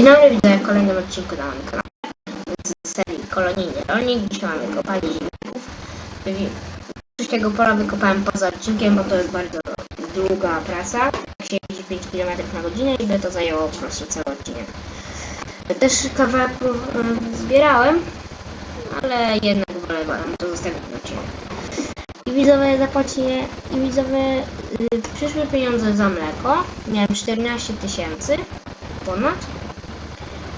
Dzień dobry, witam w kolejnym odcinku na moim kanale z serii Kolonijny Rolnik. Dzisiaj mamy kopanie ziemniaków. Wszystkiego pola wykopałem poza odcinkiem, bo to jest bardzo długa praca. Jak się jeździ 5 km na godzinę i by to zajęło po prostu cały odcinek. Też kawałek mm, zbierałem, ale jednak wolę to zostawić na odcinek. I widzowie zapłacicie, i widzowie y, przyszły pieniądze za mleko. Miałem 14 tysięcy ponad.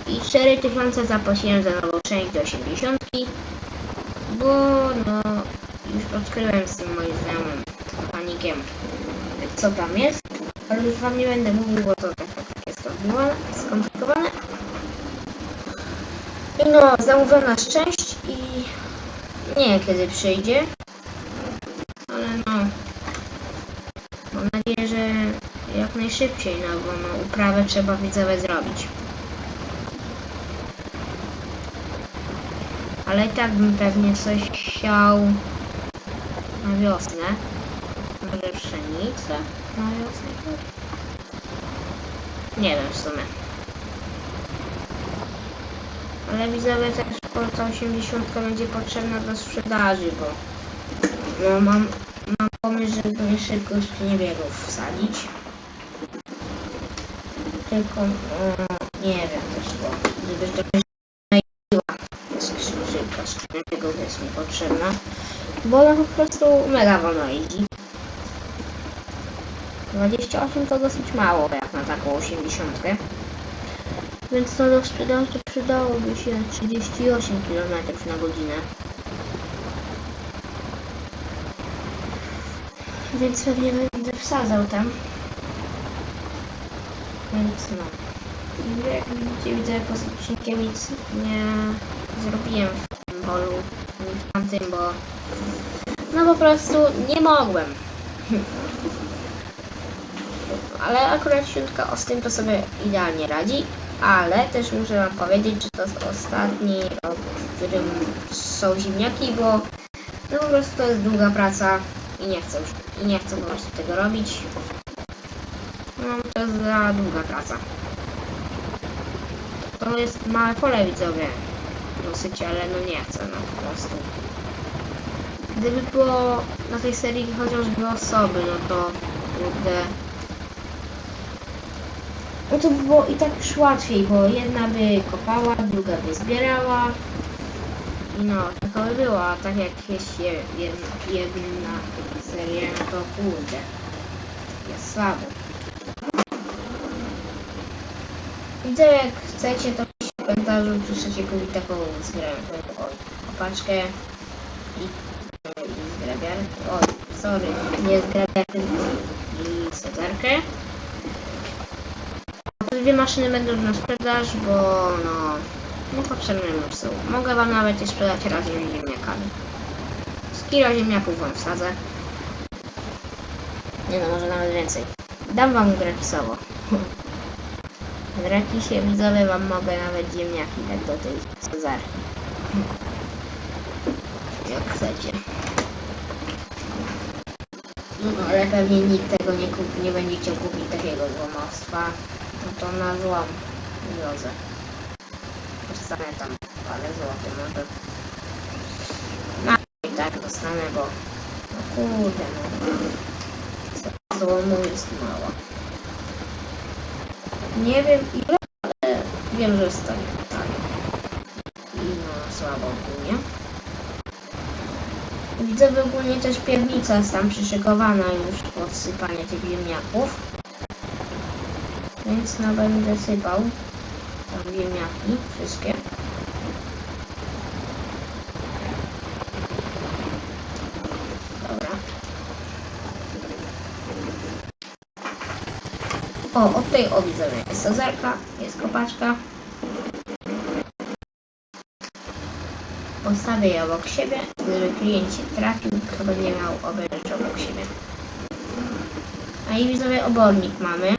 I 4000 zapłaciłem za nową część do 80, bo no już odkryłem z tym moim znajomym panikiem co tam jest, ale już wam nie będę mówił, bo to tak, tak, jest skomplikowane, skomplikowane. I no, zamówiona część i nie kiedy przyjdzie, ale no mam nadzieję, że jak najszybciej, no bo no, uprawę trzeba widzowie zrobić. Ale i tak bym pewnie coś chciał na wiosnę. Może pszenicę na wiosnę? Nie wiem w sumie. Ale widzowie też po ta 80 będzie potrzebna do sprzedaży, bo no mam, mam pomysł, żeby szybko już niebiegów wsadzić. Tylko no, nie wiem też, bo jest mi potrzebna, bo ona po prostu mega wolno jeździ. 28 to dosyć mało jak na taką 80. Więc to do sprzedaży przydałoby się 38 km na godzinę. Więc pewnie będę wsadzał tam. Więc no. Jak widzicie, widzę poza odcinkiem nic nie zrobiłem w tym polu, bo no po prostu nie mogłem. Ale akurat siódka z tym to sobie idealnie radzi, ale też muszę wam powiedzieć, że to jest ostatni rok, w którym są ziemniaki, bo no po prostu to jest długa praca i nie chcę już, i nie chcę po prostu tego robić. No to jest za długa praca. To jest małe pole widzowie. Dosyć, ale no nie chcę no po prostu. Gdyby było na tej serii chociaż dwie osoby, no to kurde. No to by było i tak już łatwiej, bo jedna by kopała, druga by zbierała. I no, taka by była, tak jak jest je- jedna, jedna seria, no to kurde. Jest słabo. Widzę jak chcecie to w komentarzu, piszecie kupić taką opaczkę i, i zgrabiarkę, oj, sorry, nie zgrabiarkę, i sadzarkę. Te dwie maszyny będą na sprzedaż, bo no, niepotrzebne mi są. Mogę wam nawet je sprzedać razem z ziemniakami. Z kilo ziemniaków wam wsadzę. Nie no, może nawet więcej. Dam wam gratisowo. Gratisie widzowie wam mogę nawet ziemniaki dać do tej Cezary. Jak chcecie. No ale pewnie nikt tego nie, kupi, nie będzie chciał kupić takiego złomostwa. No to na złom wiozę. Dostanę tam parę złotych może. No i tak dostanę, bo no kurde no. Złomu jest mało. Nie wiem ile, ale wiem, że jest tak. I no słabo ogólnie. Widzę że ogólnie też piewnica jest tam przyszykowana już pod sypanie tych ziemniaków. Więc no będę sypał tam ziemniaki wszystkie. O, od tej o widzę, jest sazerka, jest kopaczka. Postawię je obok siebie, gdyby klient się trafił, to będzie miał obie obok siebie. A i widzowie obornik mamy.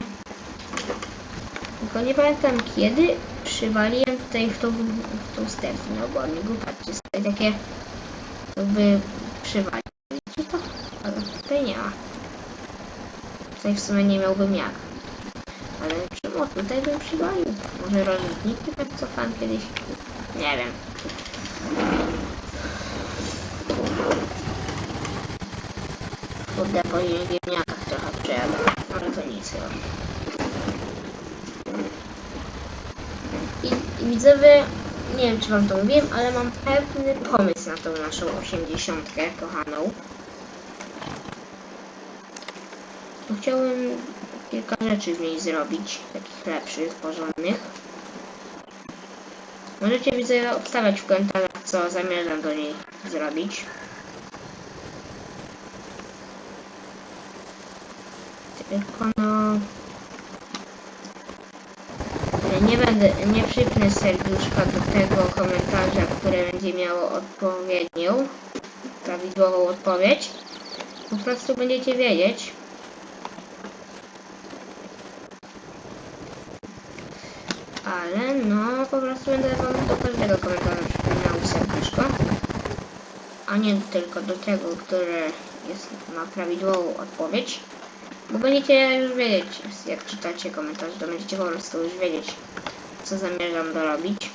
Tylko nie pamiętam kiedy przywaliłem tutaj w tą, w tą stefę oborniku. Patrzcie, tutaj takie jakby. Widzicie to? Ale tutaj nie ma. Tutaj w sumie nie miałbym jak. Ale O, tutaj bym przywalił. Może rolniki tak co pan kiedyś... Nie wiem. Kurde, po ziemniakach trochę przejadę. Ale to nic chyba. I, I widzowie, nie wiem czy wam to mówiłem, ale mam pewny pomysł na tą naszą osiemdziesiątkę kochaną. Chciałbym kilka rzeczy z niej zrobić, takich lepszych, porządnych. Możecie widzowie obstawiać w komentarzach, co zamierzam do niej zrobić. Tylko no... Nie będę, nie przypnę serduszka do tego komentarza, które będzie miało odpowiednią, prawidłową odpowiedź. Po prostu będziecie wiedzieć. Ale no, po prostu będę wam do każdego komentarza przypominał serduszko. A nie tylko do tego, który jest, ma prawidłową odpowiedź. Będziecie już wiedzieć, jak czytacie komentarze, to będziecie po prostu już wiedzieć, co zamierzam dorobić.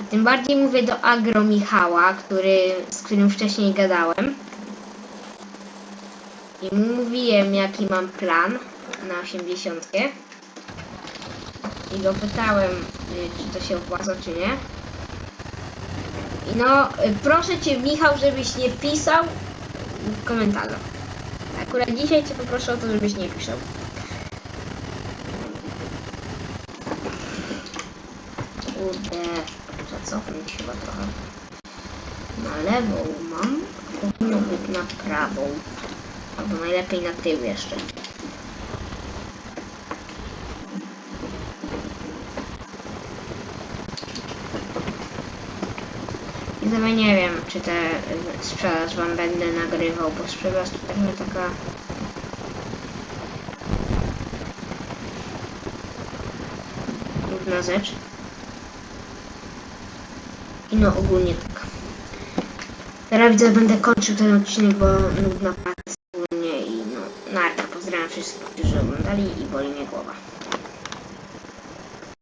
A tym bardziej mówię do Agro Michała, który, z którym wcześniej gadałem. I mówiłem, jaki mam plan na 80. I go pytałem, y, czy to się opłaca, czy nie. No, proszę Cię Michał, żebyś nie pisał w komentarzach. Akurat dzisiaj Cię poproszę o to, żebyś nie pisał. Kurde, muszę cofnąć chyba trochę. Na lewą mam, powinno być na prawą. Albo najlepiej na tył jeszcze. Znowu nie wiem, czy y, sprzedaż wam będę nagrywał, bo sprzedaż to trochę taka... Trudna rzecz. I no ogólnie tak. Teraz widzę, będę kończył ten odcinek, bo nudna praca ogólnie i no narka. Pozdrawiam wszystkich, którzy oglądali i boli mnie głowa.